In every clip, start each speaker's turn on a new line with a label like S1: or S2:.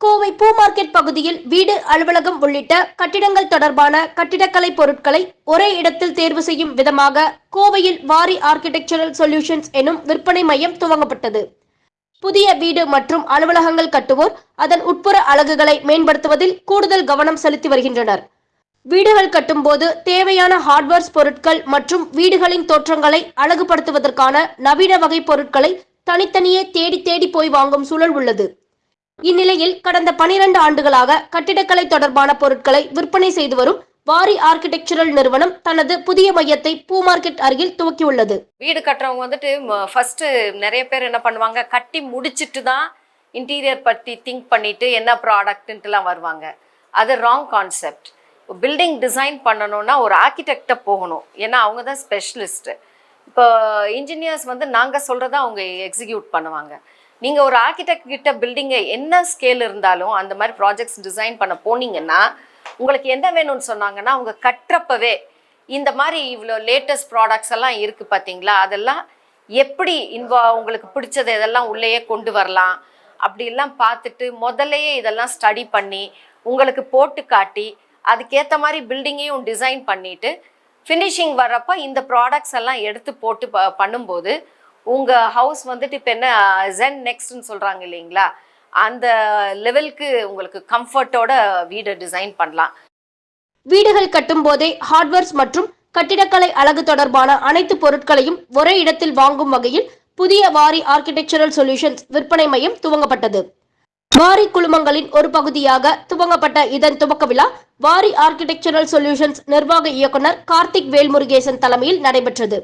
S1: கோவை பூ மார்க்கெட் பகுதியில் வீடு அலுவலகம் உள்ளிட்ட கட்டிடங்கள் தொடர்பான கட்டிடக்கலை பொருட்களை ஒரே இடத்தில் தேர்வு செய்யும் விதமாக கோவையில் வாரி ஆர்கிடெக்சரல் சொல்யூஷன்ஸ் எனும் விற்பனை மையம் துவங்கப்பட்டது. புதிய வீடு மற்றும் அலுவலகங்கள் கட்டுவோர் அதன் உட்புற அலகுகளை மேம்படுத்துவதில் கூடுதல் கவனம் செலுத்தி வருகின்றனர். வீடுகள் கட்டும்போது தேவையான ஹார்ட்வேர்ஸ் பொருட்கள் மற்றும் வீடுகளின் தோற்றங்களை அழகுபடுத்துவதற்கான நவீன வகை பொருட்களை தனித்தனியே தேடி தேடி போய் வாங்கும் சூழல் உள்ளது. இந்நிலையில் கடந்த பனிரெண்டு ஆண்டுகளாக கட்டிடக்கலை தொடர்பான பொருட்களை விற்பனை செய்து வரும் வாரி ஆர்கிடெக்சரல் நிறுவனம் தனது புதிய மையத்தை பூ மார்க்கெட் அருகில் துவக்கியுள்ளது.
S2: வீடு கட்டுறவங்க வந்துட்டு ஃபர்ஸ்ட் நிறைய பேர் என்ன பண்ணுவாங்க கட்டி முடிச்சிட்டு தான் இன்டீரியர் பற்றி திங்க் பண்ணிட்டு என்ன ப்ராடக்ட்ன்ட்டுலாம் வருவாங்க. அது ராங் கான்செப்ட் பில்டிங் டிசைன் பண்ணணும்னா ஒரு ஆர்கிடெக்டை போகணும். ஏன்னா அவங்க தான் ஸ்பெஷலிஸ்ட்டு இப்போ இன்ஜினியர்ஸ் வந்து நாங்கள் சொல்கிறத அவங்க எக்ஸிக்யூட் பண்ணுவாங்க. நீங்கள் ஒரு ஆர்கிடெக்ட் கிட்ட பில்டிங்கை என்ன ஸ்கேல் இருந்தாலும் அந்த மாதிரி ப்ராஜெக்ட்ஸ் டிசைன் பண்ண போனீங்கன்னா உங்களுக்கு என்ன வேணும்னு சொன்னாங்கன்னா அவங்க கட்டுறப்பவே இந்த மாதிரி இவ்வளோ லேட்டஸ்ட் ப்ராடக்ட்ஸ் எல்லாம் இருக்குது பார்த்தீங்களா அதெல்லாம் எப்படி இன்வா உங்களுக்கு பிடிச்சது இதெல்லாம் உள்ளேயே கொண்டு வரலாம்? அப்படிலாம் பார்த்துட்டு முதல்லையே இதெல்லாம் ஸ்டடி பண்ணி உங்களுக்கு போட்டு காட்டி அதுக்கேற்ற மாதிரி பில்டிங்கையும் டிசைன் பண்ணிவிட்டு ஃபினிஷிங் வர்றப்போ இந்த ப்ராடக்ட்ஸ் எல்லாம் எடுத்து போட்டு ப பண்ணும்போது உங்கள் ஹவுஸ் வந்துட்டு இப்போ என்ன ஜென் நெக்ஸ்ட்னு சொல்கிறாங்க இல்லைங்களா? அந்த லெவலுக்கு உங்களுக்கு கம்ஃபர்ட்டோட வீடை டிசைன் பண்ணலாம்.
S1: வீடுகள் கட்டும் போதே ஹார்ட்வேர்ஸ் மற்றும் கட்டிடக்கலை அழகு தொடர்பான அனைத்து பொருட்களையும் ஒரே இடத்தில் வாங்கும் வகையில் புதிய வாரி ஆர்கிடெக்சரல் சொல்யூஷன்ஸ் விற்பனை மையம் துவங்கப்பட்டது. வாரி குழுமங்களின் ஒரு பகுதியாக துவங்கப்பட்ட இதன் துவக்க விழா வாரி ஆர்கிடெக்சரல் சொல்யூஷன்ஸ் நிர்வாக இயக்குனர் கார்த்திக் வேல்முருகேசன் தலைமையில் நடைபெற்றது.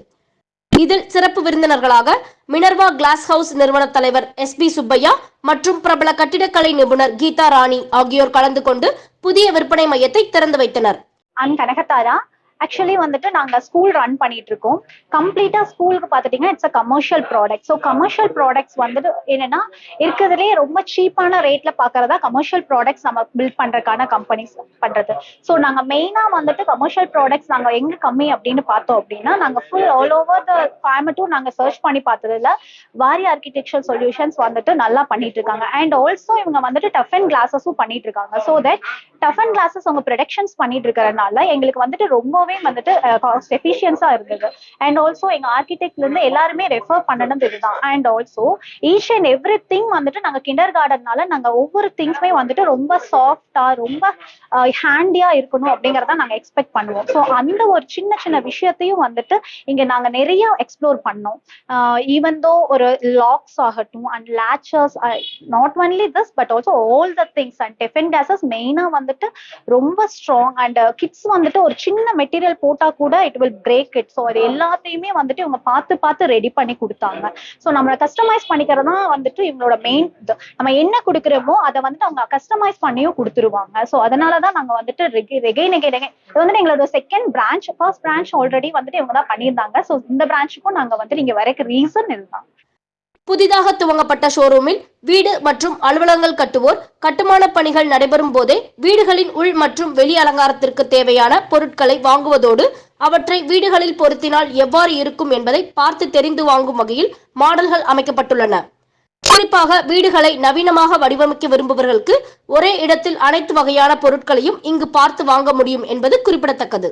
S1: இதில் சிறப்பு விருந்தினர்களாக மினர்வா கிளாஸ் ஹவுஸ் நிறுவன தலைவர் எஸ் பி சுப்பையா மற்றும் பிரபல கட்டிடக்கலை நிபுணர் கீதா ராணி ஆகியோர் கலந்து கொண்டு புதிய விற்பனை மையத்தை திறந்து வைத்தனர்.
S3: அன் கனகத்தாரா ஆக்சுவலி வந்துட்டு நாங்க ஸ்கூல் ரன் பண்ணிட்டு இருக்கோம் கம்ப்ளீட்டா ஸ்கூலுக்கு பார்த்துட்டீங்கன்னா it's a commercial product so commercial products வந்துட்டு என்னன்னா இருக்கிறதுலே ரொம்ப சீப்பான ரேட்ல பாக்குறதா கமர்ஷியல் ப்ராடக்ட்ஸ் நம்ம பில்ட் பண்றதுக்கான கம்பெனிஸ் பண்றது. ஸோ நாங்க மெயினா வந்துட்டு கமர்ஷியல் ப்ராடக்ட்ஸ் நாங்க எங்க கம்மி அப்படின்னு பார்த்தோம் அப்படின்னா நாங்க full all over the Coimbatore நாங்க சர்ச் பண்ணி பார்த்ததுல வாரி ஆர்கிடெக்சர் சொல்யூஷன்ஸ் வந்துட்டு நல்லா பண்ணிட்டு இருக்காங்க அண்ட் ஆல்சோ இவங்க வந்துட்டு டஃப் அண்ட் கிளாஸஸும் பண்ணிட்டு இருக்காங்க so that tough and classes அவங்க ப்ரொடக்ஷன்ஸ் பண்ணிட்டு இருக்கறதுனால எங்களுக்கு வந்துட்டு ரொம்பவே வந்துட்டு காஸ்ட் எஃபிஷியன்ஸா இருந்தது. அண்ட் ஆல்சோ எங்க ஆர்கிடெக்ட்ல இருந்து எல்லாருமே ரெஃபர் பண்ணனது இதுதான். And also each and everything வந்துட்டு நாங்க கிண்டர் கார்டன்னால நாங்க ஒவ்வொரு திங்ஸுமே வந்துட்டு ரொம்ப சாஃப்டா ரொம்ப ஹேண்டியா இருக்கணும் அப்படிங்கறத நாங்க எக்ஸ்பெக்ட் பண்ணுவோம். ஸோ அந்த ஒரு சின்ன சின்ன விஷயத்தையும் வந்துட்டு இங்க நாங்க நிறைய எக்ஸ்ப்ளோர் பண்ணோம். ஈவன் தோ ஒரு லாக்ஸ் ஆகட்டும் and lectures not only this but also all the things and tiffin cases மெயினா வந்துட்டு ரொம்ப ஸ்ட்ராங் அண்ட் கிட்ஸ் வந்துட்டு ஒரு சின்ன மெட்டீரியல் போட்டா கூட it will break it so அது எல்லாத்தையுமே வந்துட்டு இவங்க பார்த்து பார்த்து ரெடி பண்ணி கொடுத்தாங்க. ஸோ நம்மளை கஸ்டமைஸ் பண்ணிக்கிறது தான் வந்துட்டு இவங்களோட மெயின் நம்ம என்ன கொடுக்குறோமோ அதை வந்துட்டு அவங்க கஸ்டமைஸ் பண்ணியும் கொடுத்துருவாங்க. ஸோ அதனால தான் நாங்க வந்துட்டு ரெகை ரெகை நெகை இது வந்துட்டு எங்களோட second branch first branch already வந்துட்டு இவங்க தான் பண்ணியிருந்தாங்க. ஸோ இந்த பிரான்ச்சுக்கும் நாங்க வந்துட்டு இங்க வரைக்கும் ரீசன் இதுதான்.
S1: புதிதாக துவங்கப்பட்ட ஷோரூமில் வீடு மற்றும் அலுவலகங்கள் கட்டுவோர் கட்டுமான பணிகள் நடைபெறும் போதே வீடுகளின் உள் மற்றும் வெளி அலங்காரத்திற்கு தேவையான பொருட்களை வாங்குவதோடு அவற்றை வீடுகளில் பொருத்தினால் எவ்வாறு இருக்கும் என்பதை பார்த்து தெரிந்து வாங்கும் வகையில் மாடல்கள் அமைக்கப்பட்டுள்ளன. குறிப்பாக வீடுகளை நவீனமாக வடிவமைக்க விரும்புபவர்களுக்கு ஒரே இடத்தில் அனைத்து வகையான பொருட்களையும் இங்கு பார்த்து வாங்க முடியும் என்பது குறிப்பிடத்தக்கது.